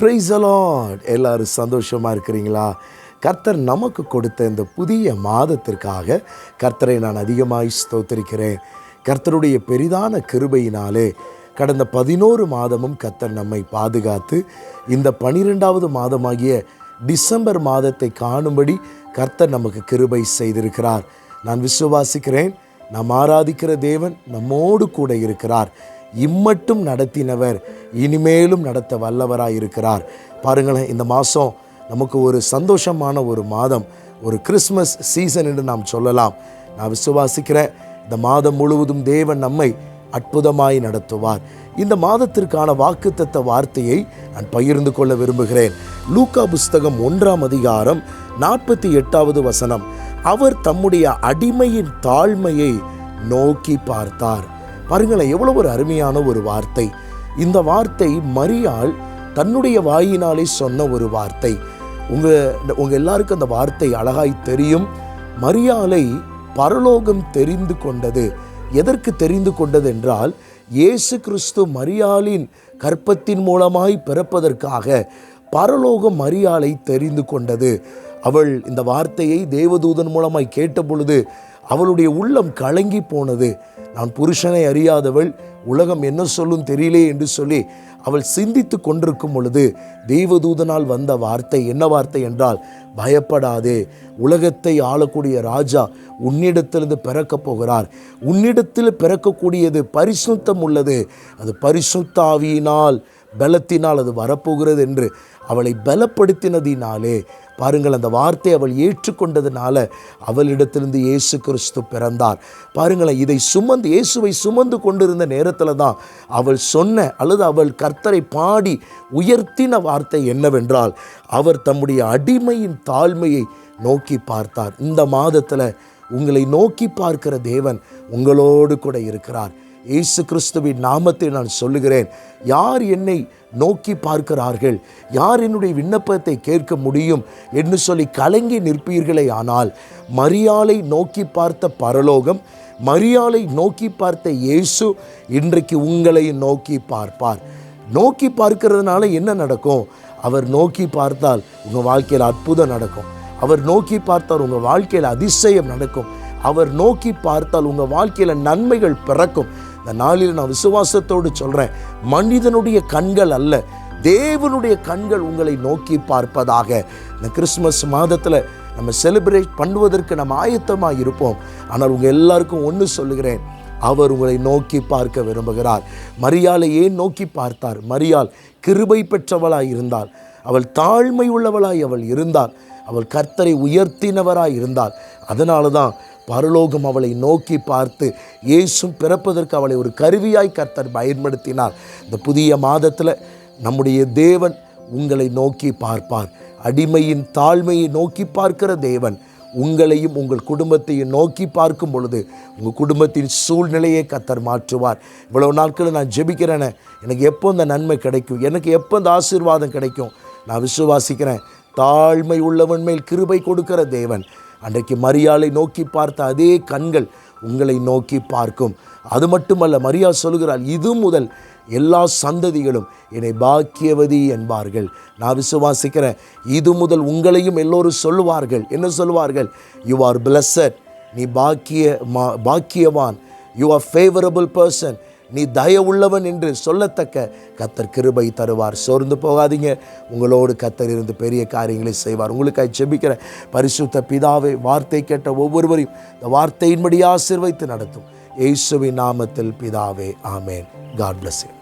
Price allot எல்லாரும் சந்தோஷமாக இருக்கிறீங்களா? கர்த்தர் நமக்கு கொடுத்த இந்த புதிய மாதத்திற்காக கர்த்தரை நான் அதிகமாக ஸ்தோத்திருக்கிறேன். கர்த்தருடைய பெரிதான கிருபையினாலே கடந்த பதினோரு மாதமும் கர்த்தர் நம்மை பாதுகாத்து இந்த பனிரெண்டாவது மாதமாகிய டிசம்பர் மாதத்தை காணும்படி கர்த்தர் நமக்கு கிருபை செய்திருக்கிறார். நான் விசுவாசிக்கிறேன் நாம் ஆராதிக்கிற தேவன் நம்மோடு கூட இருக்கிறார். இம்மட்டும் நடத்தினவர். இனிமேலும் நடத்த வல்லவராக இருக்கிறார் பாருங்களேன் இந்த மாதம் நமக்கு ஒரு சந்தோஷமான ஒரு மாதம். ஒரு கிறிஸ்மஸ் சீசன் என்று நாம் சொல்லலாம். நான் விசுவாசிக்கிறேன் இந்த மாதம் முழுவதும் தேவன் நம்மை அற்புதமாய் நடத்துவார். இந்த மாதத்திற்கான வாக்குத்தத்த வார்த்தையை நான் பகிர்ந்து கொள்ள விரும்புகிறேன். லூக்கா புஸ்தகம் ஒன்றாம் அதிகாரம் நாற்பத்தி எட்டாவது வசனம். அவர் தம்முடைய அடிமையின் தாழ்மையை நோக்கி பார்த்தார். பாருங்களேன் எவ்வளோ ஒரு அருமையான ஒரு வார்த்தை. இந்த வார்த்தை மரியாள் தன்னுடைய வாயினாலே சொன்ன ஒரு வார்த்தை. உங்கள் உங்கள் எல்லாருக்கும் அந்த வார்த்தை அழகாய் தெரியும். மரியாளை பரலோகம் தெரிந்து கொண்டது. எதற்கு தெரிந்து கொண்டது என்றால் இயேசு கிறிஸ்து மரியாளின் கற்பத்தின் மூலமாய் பிறப்பதற்காக பரலோகம் மரியாளை தெரிந்து கொண்டது. அவள் இந்த வார்த்தையை தேவதூதன் மூலமாய் கேட்ட பொழுது அவளுடைய உள்ளம் கலங்கி போனது. நான் புருஷனை அறியாதவள் உலகம் என்ன சொல்லும் தெரியலே என்று சொல்லி அவள் சிந்தித்து கொண்டிருக்கும் பொழுது தெய்வதூதனால் வந்த வார்த்தை என்ன வார்த்தை என்றால் பயப்படாதே உலகத்தை ஆளக்கூடிய ராஜா உன்னிடத்திலிருந்து பிறக்கப் போகிறார். உன்னிடத்தில் பிறக்கக்கூடியது பரிசுத்தம் உள்ளது. அது பரிசுத்தாவியினால் பலத்தினால் அது வரப்போகிறது என்று அவளை பலப்படுத்தினதினாலே பாருங்கள் அந்த வார்த்தை அவள் ஏற்றுக்கொண்டதுனால அவளிடத்திலிருந்து இயேசு கிறிஸ்து பிறந்தார். பாருங்களேன் இதை சுமந்து இயேசுவை சுமந்து கொண்டிருந்த நேரத்தில் தான் அவள் சொன்ன அல்லது அவள் கர்த்தரை பாடி உயர்த்தின வார்த்தை என்னவென்றால் அவர் தம்முடைய அடிமையின் தாழ்மையை நோக்கி பார்த்தார். இந்த மாதத்தில் உங்களை நோக்கி பார்க்கிற தேவன் உங்களோடு கூட இருக்கிறார். இயேசு கிறிஸ்துவின் நாமத்தை நான் சொல்லுகிறேன். யார் என்னை நோக்கி பார்க்கிறார்கள்? யார் என்னுடைய விண்ணப்பத்தை கேட்க முடியும்? என்று சொல்லி கலங்கி நிற்பீர்களே ஆனால் மரியாளை நோக்கி பார்த்த பரலோகம் மரியாளை நோக்கி பார்த்த இயேசு இன்றைக்கு உங்களை நோக்கி பார்ப்பார். நோக்கி பார்க்கிறதுனால என்ன நடக்கும்? அவர் நோக்கி பார்த்தால் உங்கள் வாழ்க்கையில் அற்புதம் நடக்கும். அவர் நோக்கி பார்த்தால் உங்கள் வாழ்க்கையில் அதிசயம் நடக்கும். அவர் நோக்கி பார்த்தால் உங்கள் வாழ்க்கையில் நன்மைகள் பிறக்கும். இந்த நாளில் நான் விசுவாசத்தோடு சொல்கிறேன் மனிதனுடைய கண்கள் அல்ல தேவனுடைய கண்கள் உங்களை நோக்கி பார்ப்பதாக. இந்த கிறிஸ்மஸ் மாதத்தில் நம்ம செலிப்ரேட் பண்ணுவதற்கு நம்ம ஆயத்தமாக இருப்போம். ஆனால் உங்கள் எல்லாருக்கும் ஒன்று சொல்லுகிறேன் அவர் உங்களை நோக்கி பார்க்க விரும்புகிறார். மரியாலை ஏன் நோக்கி பார்த்தார்? மரியாள் கிருபை பெற்றவளாய் இருந்தால் அவள் தாழ்மை உள்ளவளாய் அவள் இருந்தால் அவள் கர்த்தரை உயர்த்தினவராய் இருந்தாள். அதனால தான் பரலோகம் அவளை நோக்கி பார்த்து இயேசும் பிறப்பதற்கு அவளை ஒரு கருவியாய் கர்த்தர் பயன்படுத்தினார். இந்த புதிய மாதத்தில் நம்முடைய தேவன் உங்களை நோக்கி பார்ப்பார். அடிமையின் தாழ்மையை நோக்கி பார்க்கிற தேவன் உங்களையும் உங்கள் குடும்பத்தையும் நோக்கி பார்க்கும் பொழுது உங்கள் குடும்பத்தின் சூழ்நிலையை கத்தர் மாற்றுவார். இவ்வளவு நாட்கள் நான் ஜெபிக்கிறேனே. எனக்கு எப்போ இந்த நன்மை கிடைக்கும்? எனக்கு எப்போ இந்த ஆசீர்வாதம் கிடைக்கும்? நான் விசுவாசிக்கிறேன். தாழ்மை உள்ளவன் மேல் கிருபை கொடுக்கிற தேவன். அன்றைக்கு மரியாளை நோக்கி பார்த்த அதே கண்கள் உங்களை நோக்கி பார்க்கும். அது மட்டுமல்ல மரியா சொல்கிறாள் இது முதல் எல்லா சந்ததிகளும் என்னை பாக்கியவதி என்பார்கள். நான் விசுவாசிக்கிறேன் இது முதல் உங்களையும் எல்லோரும் சொல்லுவார்கள். என்ன சொல்லுவார்கள்? யூ ஆர் பிளஸட் நீ பாக்கிய மா பாக்கியவான். யூ ஆர் ஃபேவரபிள் பர்சன் நீ தயவுள்ளவன் என்று சொல்லத்தக்க கத்தர் கிருபை தருவார். சோர்ந்து போகாதீங்க. உங்களோடு கத்தர் இருந்து பெரிய காரியங்களை செய்வார். உங்களுக்காக ஜெபிக்கிற பரிசுத்த பிதாவை வார்த்தை கேட்ட ஒவ்வொருவரையும் இந்த வார்த்தையின்படி ஆசிர்வைத்து நடத்தும். இயேசுவின் நாமத்தில் பிதாவே ஆமேன். God bless you